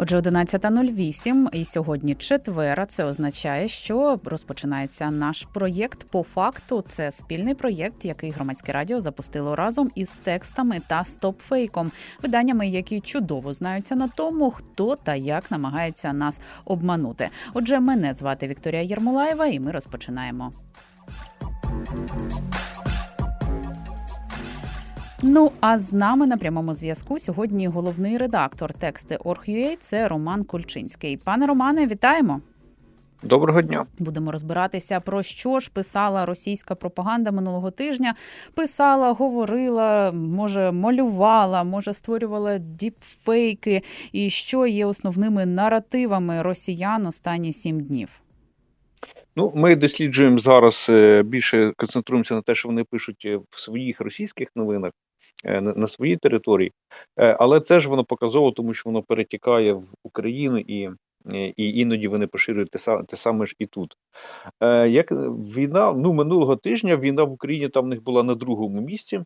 Отже, 11.08 і сьогодні четвер. Це означає, що розпочинається наш проєкт по факту. Це спільний проєкт, який громадське радіо запустило разом із текстами та стопфейком, виданнями, які чудово знаються на тому, хто та як намагається нас обманути. Отже, мене звати Вікторія Єрмолаєва, і ми розпочинаємо. Ну а з нами на прямому зв'язку сьогодні головний редактор тексти це Роман Кульчинський. Пане Романе, вітаємо. Доброго дня. Будемо розбиратися про що ж писала російська пропаганда минулого тижня. Писала, говорила, може, малювала, може, створювала діпфейки, і що є основними наративами росіян останні сім днів. Ну, ми досліджуємо зараз е, більше концентруємося на те, що вони пишуть е, в своїх російських новинах на, на своїй території, але але теж воно показово, тому що воно перетікає в Україну і, е, і іноді вони поширюють те, саме те саме ж і тут. Е, Як війна, ну минулого тижня війна в Україні там в них була на другому місці.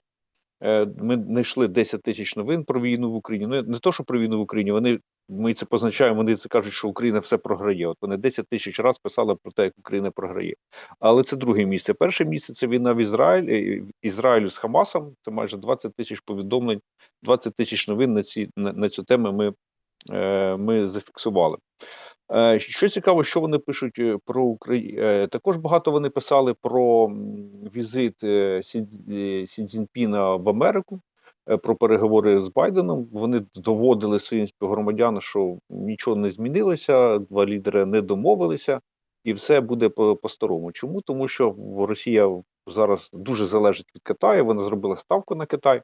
Е, Ми знайшли 10 тисяч новин про війну в Україні. Ну не то, що про війну в Україні. Вони ми це позначаємо. Вони це кажуть, що Україна все програє. От вони 10 тисяч разів писали про те, як Україна програє. Але це друге місце. Перше місце це війна в Ізраїлі Ізраїлю з Хамасом. Це майже 20 тисяч повідомлень, 20 тисяч новин на ці на, на цю тему. Ми, е, ми зафіксували. Е, Що цікаво, що вони пишуть е, про Україну. Також багато вони писали про візит е, Сі е, Цзіньпіна в Америку, е, про переговори з Байденом. Вони доводили своїм співгромадянам, що нічого не змінилося, два лідери не домовилися, і все буде по- по-старому. Чому? Тому що Росія зараз дуже залежить від Китаю. Вона зробила ставку на Китай.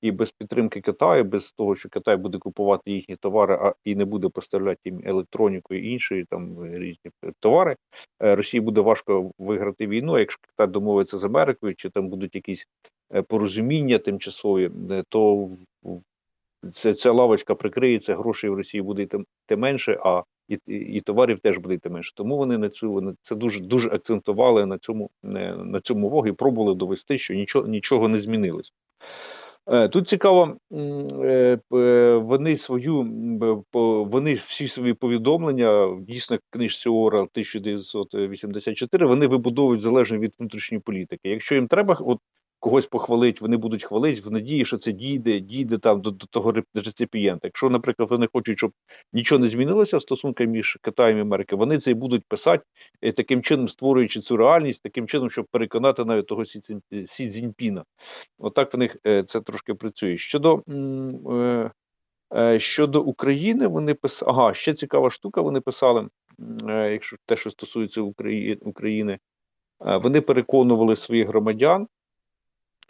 І без підтримки Китаю, без того, що Китай буде купувати їхні товари, а і не буде поставляти їм електроніку і інші там різні товари, е, Росії буде важко виграти війну. Якщо Китай домовиться з Америкою, чи там будуть якісь е, порозуміння тимчасові, е, то це ця лавочка прикриється, грошей в Росії буде йти менше, а і, і, товарів теж буде йти менше. Тому вони на цю вони це дуже дуже акцентували на цьому е, на цьому увагу і пробували довести, що нічого нічого не змінилось. Е, Тут цікаво, е, п- вони свою вони всі свої повідомлення дійсно книжці Ора 1984 вони вибудовують залежно від внутрішньої політики. Якщо їм треба от когось похвалити, вони будуть хвалити в надії, що це дійде, дійде там до, до того реципієнта. Якщо, наприклад, вони хочуть, щоб нічого не змінилося в стосунках між Китаєм і Америкою, вони це і будуть писати е, таким чином, створюючи цю реальність, таким чином, щоб переконати навіть того Сі, Цзін- Сі Цзіньпіна. Отак в них е, це трошки працює. Щодо е, щодо України, вони писали. Ага, ще цікава штука. Вони писали, якщо те, що стосується Украї- України, вони переконували своїх громадян,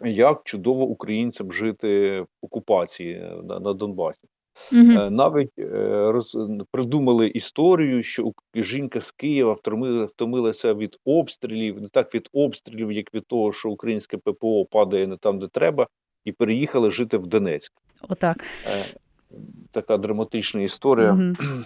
як чудово українцям жити в окупації е, на, на Донбасі. Угу. Навіть е, роз, придумали історію, що жінка з Києва втомила, втомилася від обстрілів, не так від обстрілів, як від того, що українське ППО падає не там, де треба, і переїхали жити в Донецьк. Отак. Така драматична історія. Мгм.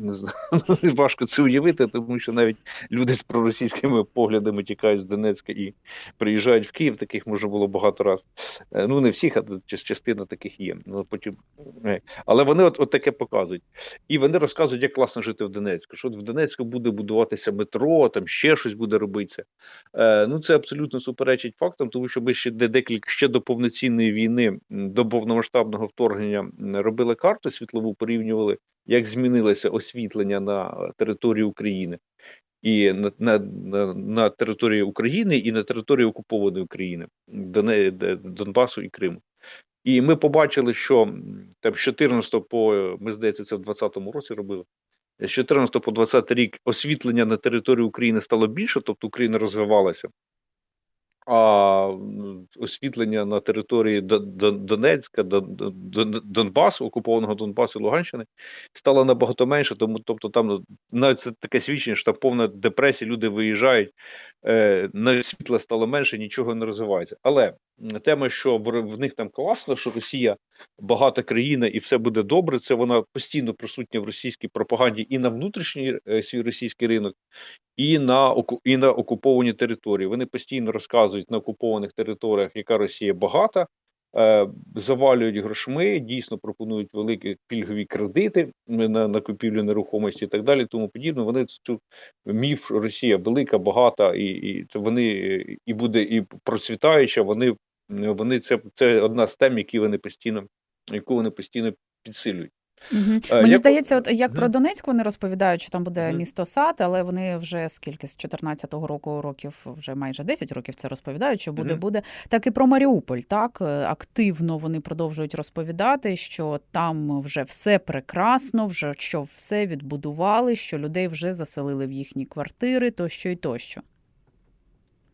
Не знаю, важко це уявити, тому що навіть люди з проросійськими поглядами тікають з Донецька і приїжджають в Київ. Таких може було багато разів. Е, Ну не всіх, а частина таких є. Ну потім, е, але вони от, от таке показують. І вони розказують, як класно жити в Донецьку. Що от в Донецьку буде будуватися метро, там ще щось буде робитися. Е, Ну це абсолютно суперечить фактам, тому що ми ще де декілька ще до повноцінної війни, до повномасштабного вторгнення робили карту світлову, порівнювали як змінилося освітлення на території України і на, на, на, на території України і на території окупованої України, Донбасу і Криму. І ми побачили, що там з 14 по ми здається, це в 2020 році робили. З 14 по 20 рік освітлення на території України стало більше, тобто Україна розвивалася. А освітлення на території До- До- Донецька, Дон- Дон- Донбасу, окупованого Донбасу Луганщини, стало набагато менше. Тому, тобто, там ну, навіть це таке свідчення, що там повна депресія, люди виїжджають, е, навіть світла стало менше, нічого не розвивається. Але тема, що в, них там класно, що Росія багата країна і все буде добре. Це вона постійно присутня в російській пропаганді і на внутрішній е, свій російський ринок, і на і на окуповані території. Вони постійно розказують на окупованих територіях, яка Росія багата. е, Завалюють грошми, дійсно пропонують великі пільгові кредити на, на купівлю нерухомості і так далі. Тому подібне. Вони цю міф Росія велика, багата, і, і це вони е, і буде і процвітаюча. Вони вони це, це одна з тем, які вони постійно, яку вони постійно підсилюють. Угу. Мені я- здається, от як про Донецьк вони розповідають, що там буде місто сад, але вони вже скільки з 14-го року років, вже майже 10 років це розповідають. Що буде, Мгм. буде так і про Маріуполь. Так Е, активно вони продовжують розповідати, що там вже все прекрасно, вже що все відбудували, що людей вже заселили в їхні квартири, тощо і тощо.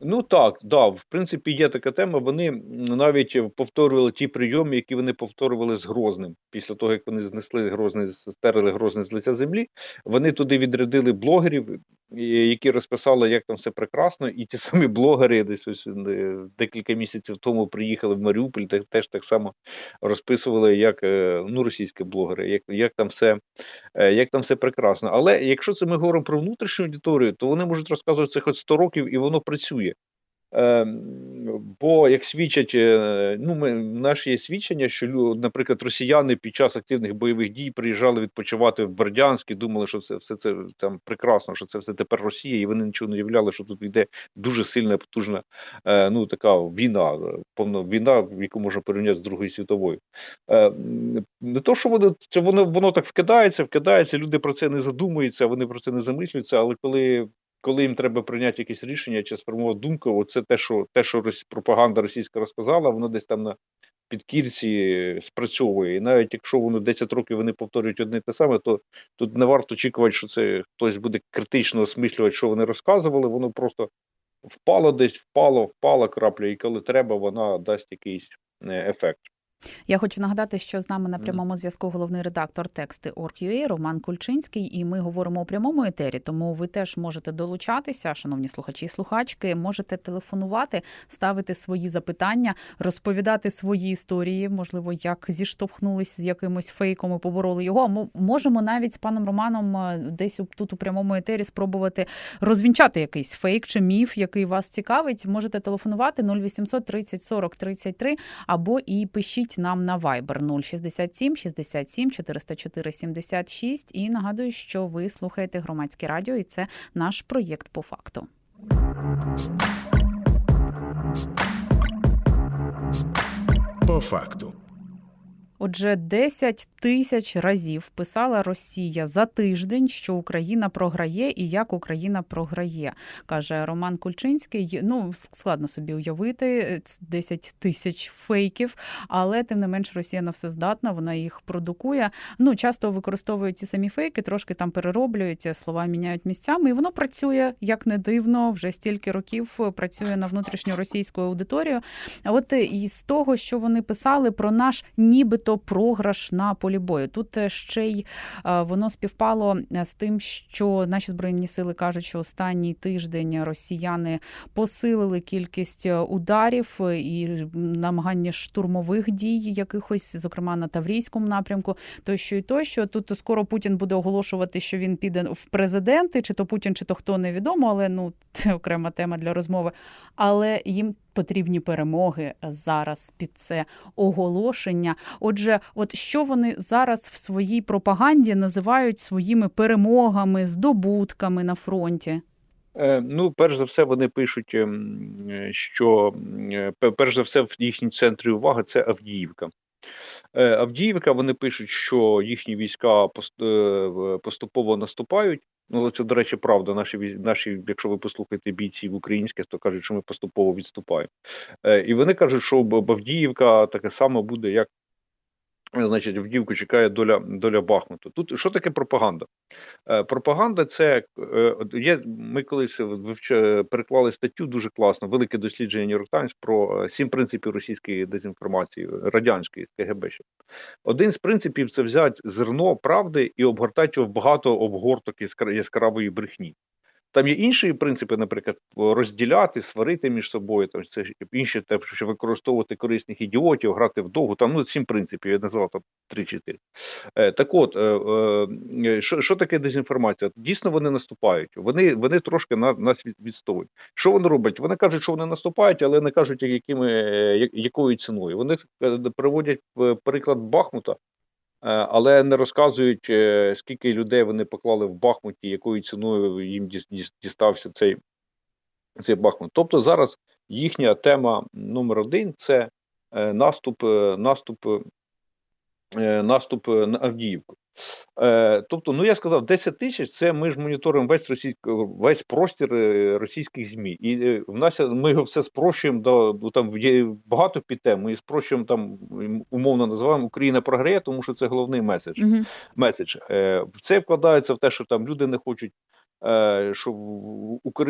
Ну так, да, в принципі, є така тема. Вони навіть повторювали ті прийоми, які вони повторювали з Грозним. Після того, як вони знесли Грозний, стерли Грозний з лиця землі, вони туди відрядили блогерів, які розписали, як там все прекрасно. І ті самі блогери десь ось е, декілька місяців тому приїхали в Маріуполь, те- теж так само розписували, як е, ну, російські блогери, як, як там все е, як там все прекрасно. Але якщо це ми говоримо про внутрішню аудиторію, то вони можуть розказувати це хоч 100 років, і воно працює. Е, бо як свідчать, е, ну ми нас є свідчення, що наприклад, росіяни під час активних бойових дій приїжджали відпочивати в Бердянськ і думали, що це все це там прекрасно, що це все тепер Росія, і вони нічого не уявляли, що тут йде дуже сильна, потужна е, ну така війна, повна війна, яку можна порівняти з Другою світовою. Е, не то, що воно це воно воно так вкидається, вкидається. Люди про це не задумуються, вони про це не замислюються. Але коли коли їм треба прийняти якесь рішення чи сформувати думку, оце те, що те, що пропаганда російська розказала, воно десь там на підкірці спрацьовує. І навіть якщо воно 10 років вони повторюють одне те саме, то тут не варто очікувати, що це хтось буде критично осмислювати, що вони розказували. Воно просто впало десь, впало, впала крапля, і коли треба, вона дасть якийсь е, ефект. Я хочу нагадати, що з нами на прямому зв'язку головний редактор тексти Org.ua Роман Кульчинський, і ми говоримо у прямому етері. Тому ви теж можете долучатися, шановні слухачі і слухачки. Можете телефонувати, ставити свої запитання, розповідати свої історії. Можливо, як зіштовхнулись з якимось фейком і побороли його. А можемо навіть з паном Романом е, десь тут у прямому етері спробувати розвінчати якийсь фейк чи міф, який вас цікавить. Можете телефонувати 0800 30 40 33 або і пишіть нам на Viber 067 67 404 76. І нагадую, що ви слухаєте громадське радіо, і це наш проєкт по факту. По факту. Отже, 10 тисяч разів писала Росія за тиждень, що Україна програє і як Україна програє, каже Роман Кульчинський. Ну складно собі уявити е, 10 тисяч фейків, але тим не менш Росія на все здатна, вона їх продукує. Ну часто використовують ці самі фейки, трошки там перероблюють слова, міняють місцями, і воно працює як не дивно. Вже стільки років е, працює на внутрішню російську аудиторію. А от е, із того, що вони писали про наш нібито програш на полі бою, тут е, ще й е, воно співпало е, з тим, що наші збройні сили кажуть, що останній тиждень росіяни посилили кількість ударів і намагання штурмових дій, якихось, зокрема на Таврійському напрямку, тощо і тощо. Тут скоро Путін буде оголошувати, що він піде в президенти, чи то Путін, чи то хто невідомо, але ну це окрема тема для розмови. Але їм потрібні перемоги зараз під це оголошення. Отже, от що вони зараз в своїй пропаганді називають своїми перемогами, здобутками на фронті? Е, Ну, перш за все, вони пишуть, ем, що е, пе- перш за все в їхній центрі уваги це Авдіївка. Е, Авдіївка, вони пишуть, що їхні війська поступово наступають. Ну, це, до речі, правда. Наші наші, якщо ви послухаєте бійців українських, то кажуть, що ми поступово відступаємо. Е, І вони кажуть, що Б- Авдіївка таке саме буде, як е, значить, Авдіївку чекає доля, доля Бахмуту. Тут що таке пропаганда? Е, Пропаганда це е. Ми колись вивча- переклали статтю дуже класно, велике дослідження York Times про е, сім принципів російської дезінформації, радянської КГБ. ще. Один з принципів це взяти зерно правди і обгортати його в багато обгорток яскра- яскравої брехні. Там є інші принципи, наприклад, розділяти, сварити між собою. Там це інші, те, що використовувати корисних ідіотів, грати в довгу. Там ну сім принципів. Я назвав там 3-4. Е, так от, е, е, що, що таке дезінформація? Дійсно, вони наступають. Вони вони трошки на, нас від- відстоюють. Що вони роблять? Вони кажуть, що вони наступають, але не кажуть, якими, якою ціною. Вони приводять приклад Бахмута, але не розказують, е, скільки людей вони поклали в Бахмуті, якою ціною їм діс- діс- дістався цей, цей Бахмут. Тобто зараз їхня тема номер один це е, наступ, е, наступ, е, наступ е, на Авдіївку. Е, тобто, ну я сказав, 10 тисяч це ми ж моніторимо весь російський весь простір е, російських змі, і е, в нас ми його все спрощуємо до там є багато підтем. Ми спрощуємо там умовно називаємо Україна програє, тому що це головний меседж Угу. меседж. Е, це вкладається в те, що там люди не хочуть, е, що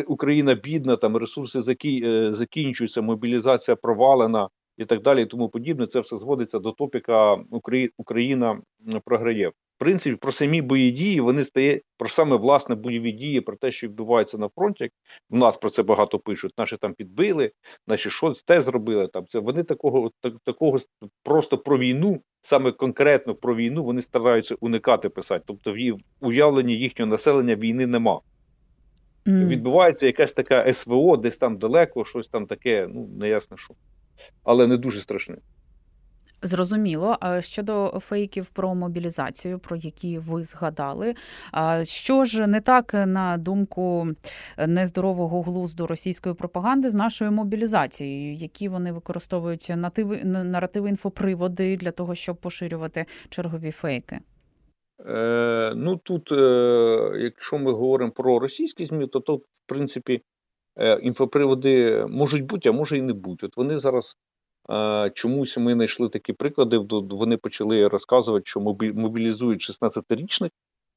Україна бідна, там ресурси закі- е, закінчуються, мобілізація провалена і так далі, і тому подібне. Це все зводиться до топіка «Украї- Україна програє. В принципі, про самі бойові дії вони стає про саме власне бойові дії, про те, що відбувається на фронті. У нас про це багато пишуть. Наші там підбили, наші щось те зробили. Там це вони такого так, такого просто про війну, саме конкретно про війну, вони стараються уникати писати. Тобто в уявленні їхнього населення війни нема. Відбувається якась така СВО, десь там далеко, щось там таке, ну неясно що. Але не дуже страшне. Зрозуміло. А Щодо фейків про мобілізацію, про які ви згадали, що ж не так на думку нездорового глузду російської пропаганди з нашою мобілізацією, які вони використовують нативи, наративи інфоприводи для того, щоб поширювати чергові фейки? Е, ну тут, е, якщо ми говоримо про російські ЗМІ, то тут, в принципі, е, інфоприводи можуть бути, а може і не бути. От вони зараз чомусь ми знайшли такі приклади. Вони почали розказувати, що мобілізують 16-річних.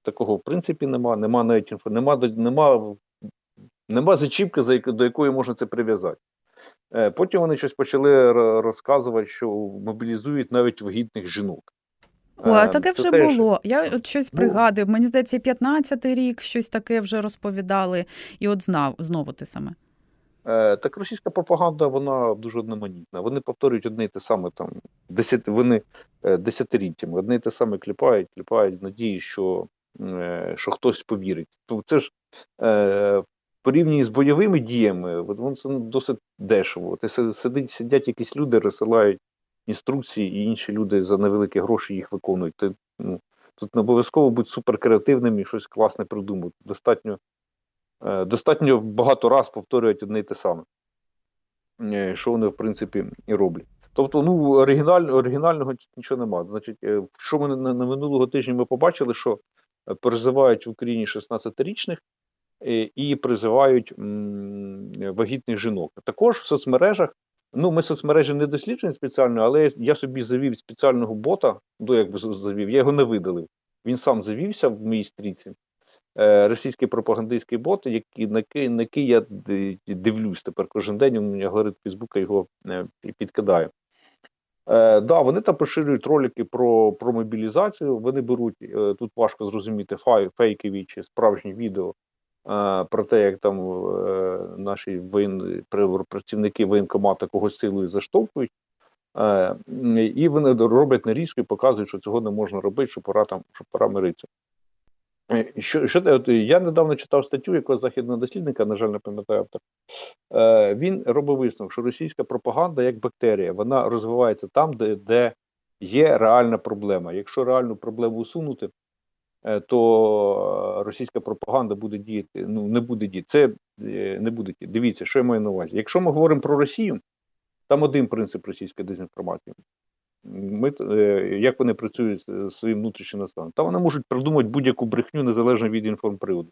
Такого в принципі нема. Нема навіть інфо, нема, нема, нема зачіпки, за до якої можна це прив'язати. Е, Потім вони щось почали розказувати, що мобілізують навіть вагітних жінок. О, а Е, таке це вже теж- було. Я от щось Ну. пригадую. Мені здається, 15-й рік щось таке вже розповідали, і от знав знову те саме. Е, Так російська пропаганда вона дуже одноманітна. Вони повторюють одне і те саме там десят, вони е, десятиліттями, одне і те саме кліпають, кліпають в надії, що, е, що хтось повірить. Тобто це ж е, порівняно з бойовими діями, воно це досить дешево. Ти сидить, сидять якісь люди, розсилають інструкції, і інші люди за невеликі гроші їх виконують. Ти, ну, тут не обов'язково бути суперкреативним і щось класне придумати. Достатньо Достатньо багато раз повторюють одне й те саме, Е, що вони, в принципі, і роблять. Тобто, ну, оригіналь, оригінального нічого немає. Значить, е, що ми на, на минулого тижня ми побачили, що е, призивають в Україні 16-річних е, і призивають м, вагітних жінок. Також в соцмережах, ну, ми соцмережі не досліджуємо спеціально, але я, собі завів спеціального бота, до як би завів, я його не видалив. Він сам завівся в моїй стрічці е, російський пропагандистський бот, який, на, який, на який я дивлюсь тепер кожен день, у мене алгоритм Фейсбука його е, підкидає. Е, да, вони там поширюють ролики про, про мобілізацію. Вони беруть е, тут важко зрозуміти фай, фейкові чи справжні відео е, про те, як там е, наші воєн, працівники воєнкомата когось силою заштовхують. Е, і вони роблять нарізку і показують, що цього не можна робити, що пора там, що пора миритися. Е, Що, що от я недавно читав статтю якогось західного дослідника, на жаль, не пам'ятаю автор. Е, він робив висновок, що російська пропаганда як бактерія, вона розвивається там, де, де є реальна проблема. Якщо реальну проблему усунути, е, то російська пропаганда буде діяти. Ну не буде діяти. Це е, не буде діяти. Дивіться, що я маю на увазі. Якщо ми говоримо про Росію, там один принцип російської дезінформації. Ми, е, як вони працюють з своїм внутрішнім населенням? Та вони можуть придумати будь-яку брехню незалежно від інформприводу.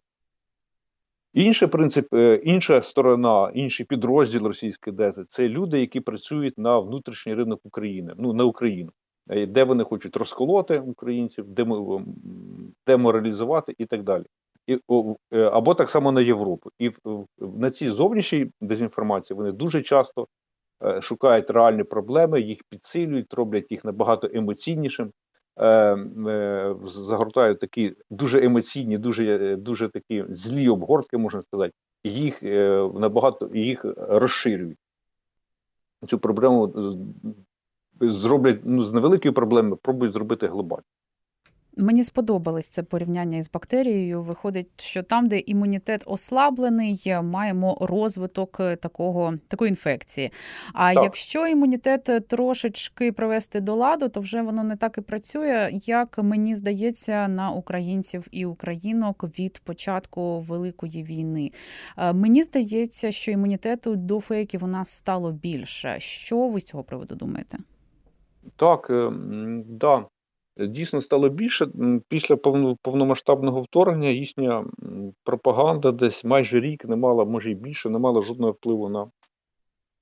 Інший принцип, е, інша сторона, інший підрозділ російської дези це люди, які працюють на внутрішній ринок України, ну на Україну, Е, де вони хочуть розколоти українців, деморалізувати і так далі. І, або так само на Європу. І на цій зовнішній дезінформації вони дуже часто шукають реальні проблеми, їх підсилюють, роблять їх набагато емоційнішим. е, е, загортають такі дуже емоційні, дуже, е, дуже такі злі обгортки, можна сказати, їх е, набагато їх розширюють. Цю проблему е, зроблять ну, з невеликої проблеми, пробують зробити глобально. Мені сподобалось це порівняння із бактерією. Виходить, що там, де імунітет ослаблений, маємо розвиток е, такого такої інфекції. А Так. якщо імунітет е, трошечки привести до ладу, то вже воно не так і працює, як мені здається, на українців і українок від початку великої війни. Е, Мені здається, що імунітету до фейків у нас стало більше. Що ви з цього приводу думаєте? Так, е, да. Дійсно стало більше. Після повномасштабного вторгнення їхня пропаганда десь майже рік не мала, може і більше, не мала жодного впливу на,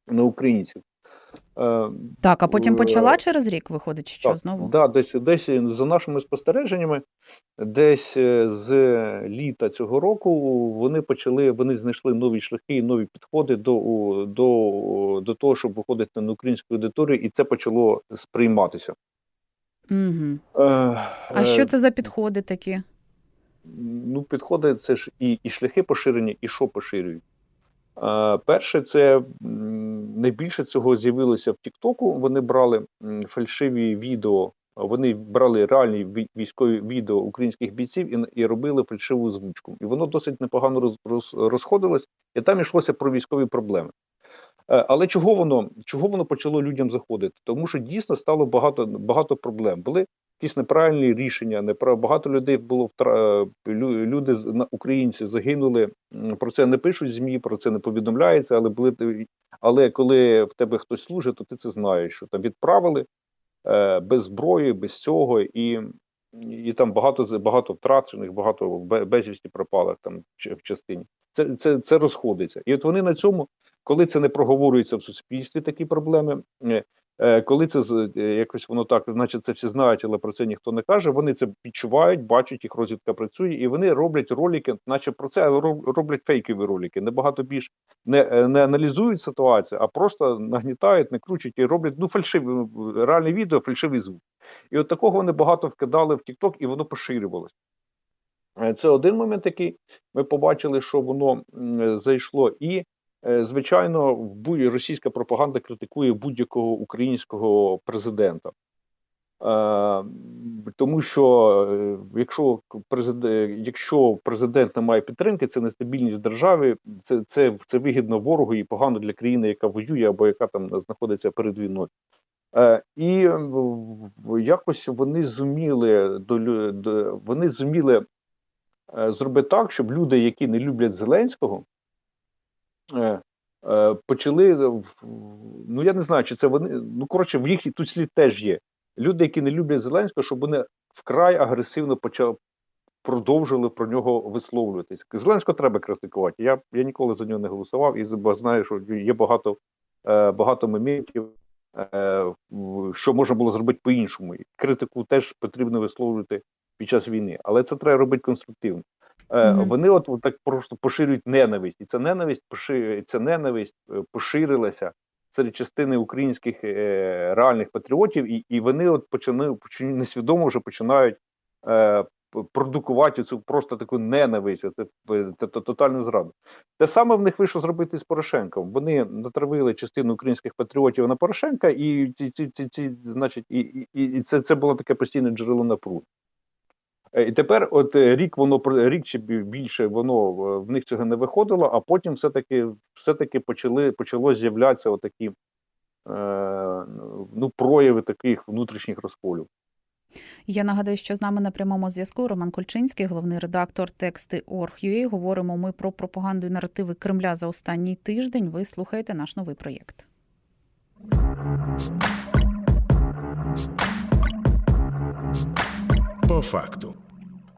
на українців. Е, Так, а потім Е, почала через рік виходить, що так, знову? Да, десь, десь за нашими спостереженнями, десь е, з літа цього року вони почали, вони знайшли нові шляхи нові підходи до, до, до того, щоб виходити на українську аудиторію, і це почало сприйматися. Угу. А е, що це за підходи такі? Ну, підходи це ж і, і шляхи поширення, і що поширюють. Е, перше, це найбільше цього з'явилося в Тіктоку. Вони брали фальшиві відео, вони брали реальні військові відео українських бійців і, і робили фальшиву озвучку. І воно досить непогано роз, роз, розходилось, і там йшлося про військові проблеми. Е, Але чого воно, чого воно почало людям заходити? Тому що дійсно стало багато, багато проблем. Були якісь неправильні рішення, непра... багато людей було втра... е, лю- люди українці загинули. Про це не пишуть ЗМІ, про це не повідомляється. Але були але коли в тебе хтось служить, то ти це знаєш, що там відправили е, без зброї, без цього, і, і там багато багато втрачених, багато бе- безвісті пропалих там в частині. Це, це, це розходиться. І от вони на цьому, коли це не проговорюється в суспільстві, такі проблеми. е, Е, Коли це е, якось воно так, значить, це всі знають, але про це ніхто не каже. Вони це відчувають, бачать, їх розвідка працює, і вони роблять ролики, наче про це, роблять фейкові ролики. Набагато більш не, не аналізують ситуацію, а просто нагнітають, не кручуть і роблять ну фальшиві е, реальне відео, фальшивий звук. І от такого вони багато вкидали в TikTok, і воно поширювалося. Це один момент, який ми побачили, що воно зайшло. І, звичайно, в будь- російська пропаганда критикує будь-якого українського президента. Е, Тому що е, якщо президент, якщо президент не має підтримки, це нестабільність держави, це, це, це вигідно ворогу і погано для країни, яка воює або яка там знаходиться перед війною. Е, І е, якось вони зуміли до, вони зуміли е, зробити так, щоб люди, які не люблять Зеленського, е, е, почали е, ну я не знаю, чи це вони. Ну коротше, в їх тут слід теж є. Люди, які не люблять Зеленського, щоб вони вкрай агресивно почали продовжили про нього висловлюватись. Зеленського треба критикувати. Я, я ніколи за нього не голосував і знаю, що є багато, е, багато моментів, е, що можна було зробити по-іншому. Критику теж потрібно висловлювати під час війни, але це треба робити конструктивно. Е, Мгм. Вони от, от так просто поширюють ненависть, і ця ненависть поши, ця ненависть е, поширилася серед частини українських е, реальних патріотів, і, і вони от почали, несвідомо вже починають е, продукувати цю просто таку ненависть, це, це тотальну зраду. Те саме в них вийшло зробити з Порошенком. Вони затравили частину українських патріотів на Порошенка, і ці, ці, ці, ці значить, і, і, і це, це було таке постійне джерело напруги. Е, І тепер, от е, рік воно рік чи більше воно е, в них цього не виходило, а потім все-таки все-таки почали почало з'являтися отакі е, ну, прояви таких внутрішніх розколів. Я нагадаю, що з нами на прямому зв'язку Роман Кульчинський, головний редактор тексти Орг.ua. Говоримо ми про пропаганду і наративи Кремля за останній тиждень. Ви слухаєте наш новий проєкт. По факту.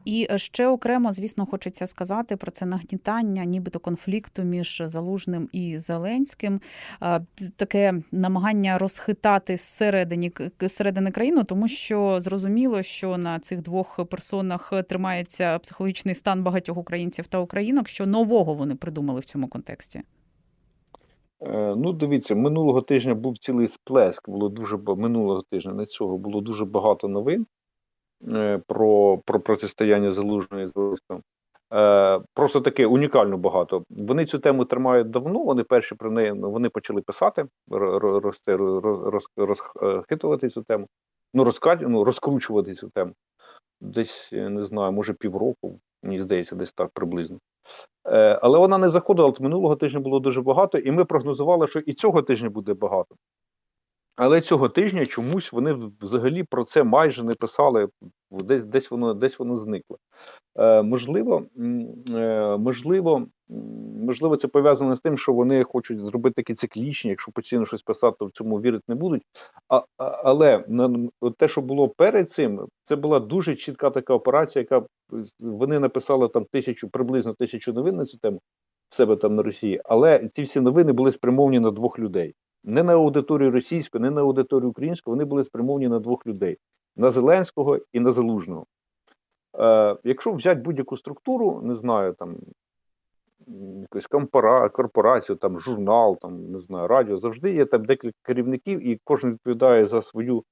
І ще окремо, звісно, хочеться сказати про це нагнітання, нібито конфлікту між Залужним і Зеленським. Е, Таке намагання розхитати зсередині зсередини країну, тому що зрозуміло, що на цих двох персонах тримається психологічний стан багатьох українців та українок. Що нового вони придумали в цьому контексті? Е, Ну, дивіться, минулого тижня був цілий сплеск. Було дуже минулого тижня на цього було дуже багато новин. Е, про, про протистояння залужної з військом. Е, просто таке унікально багато. Вони цю тему тримають давно. Вони перші про неї вони почали писати, роз, роз, роз, розхитувати цю тему, ну, розкат, ну розкручувати цю тему. Десь не знаю, може півроку, мені здається, десь так приблизно. Е, але вона не заходила. От минулого тижня було дуже багато, і ми прогнозували, що і цього тижня буде багато. Але цього тижня чомусь вони взагалі про це майже не писали, десь десь воно десь воно зникло. Е, Можливо, е, можливо, можливо, це пов'язано з тим, що вони хочуть зробити такі циклічні, якщо постійно щось писати, то в цьому вірити не будуть. А, а Але на те, що було перед цим, це була дуже чітка така операція, яка вони написали там тисячу, приблизно тисячу новин на цю тему в себе там на Росії, але ці всі новини були спрямовані на двох людей не на аудиторію російську, не на аудиторію українську, вони були спрямовані на двох людей: на Зеленського і на Залужного. Е, Якщо взяти будь-яку структуру, не знаю, там якусь компора, корпорацію, там журнал, там не знаю, радіо, завжди є там декілька керівників, і кожен відповідає за свою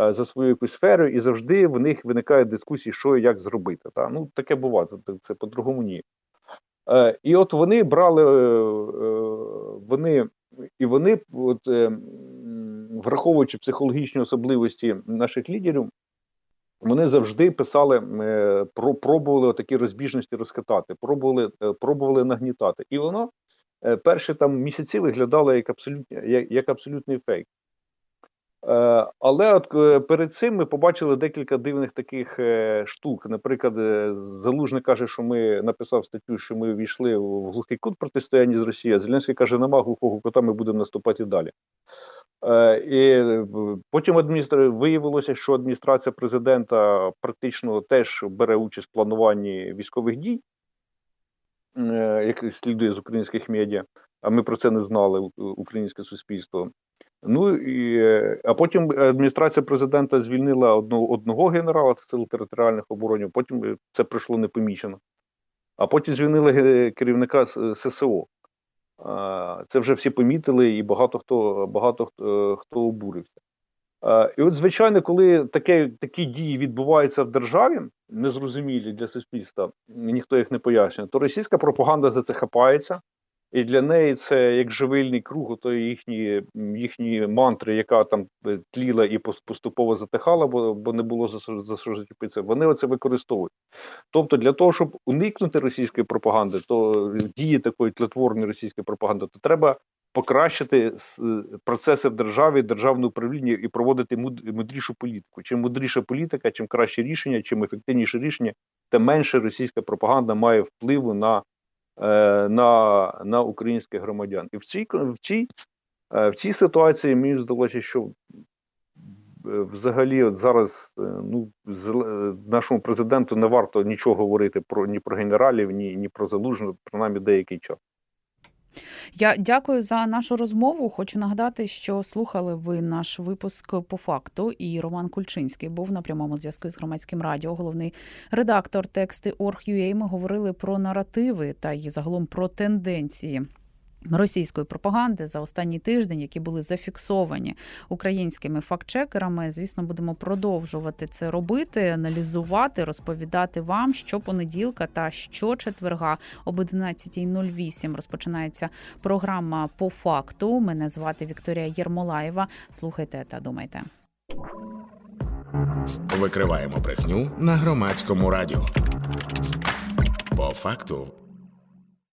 е, за свою якусь сферу, і завжди в них виникають дискусії, що і як зробити. Та? Ну, таке буває, це, це по-другому ні. Е, І от вони брали, е, е вони і вони, от, е, враховуючи психологічні особливості наших лідерів, вони завжди писали, е, про пробували такі розбіжності розкатати, пробували е, пробували нагнітати. І воно перші там місяці виглядало як абсолютно як, як абсолютний фейк. Е, але от е, перед цим ми побачили декілька дивних таких е, штук. Наприклад, Залужний каже, що ми написав статтю, що ми війшли в глухий кут протистояння з Росією. Зеленський каже, нема глухого кута, ми будемо наступати далі. І потім адміністра... виявилося, що адміністрація президента практично теж бере участь в плануванні військових дій, як слідує з українських медіа. А ми про це не знали, українське суспільство. Ну і а потім адміністрація президента звільнила одного одного генерала сил територіальних оборонів. Потім це пройшло непомічено. А потім звільнили керівника ССО. Це вже всі помітили, і багато хто багато хто, хто обурився. І от, звичайно, коли таке, такі дії відбуваються в державі, незрозумілі для суспільства, ніхто їх не пояснює, то російська пропаганда за це хапається. І для неї це як живильний круг, то їхні їхні мантри, яка там е, тліла і поступово затихала, бо бо не було за, за що зачепитися, вони оце використовують. Тобто, для того, щоб уникнути російської пропаганди, то дії такої тлетворної російської пропаганди, то треба покращити процеси в державі, державне управління і проводити мудрішу політику. Чим мудріша політика, чим краще рішення, чим ефективніше рішення, тим менше російська пропаганда має впливу на. Е, на на українських громадян. І в цій в цій, е, в цій ситуації мені здалося, що е, взагалі от зараз ну, нашому президенту не варто нічого говорити про ні про генералів, ні, ні про залужну, принаймні деякий час. Я дякую за нашу розмову. Хочу нагадати, що слухали ви наш випуск по факту. І Роман Кульчинський був на прямому зв'язку з громадським радіо, головний редактор тексти Орг.ua. Ми говорили про наративи та й загалом про тенденції російської пропаганди за останній тиждень, які були зафіксовані українськими фактчекерами. Звісно, будемо продовжувати це робити, аналізувати, розповідати вам, що понеділка та що четверга об 11.08 розпочинається програма по факту. Мене звати Вікторія Єрмолаєва. Слухайте та думайте. Викриваємо брехню на громадському радіо. По факту.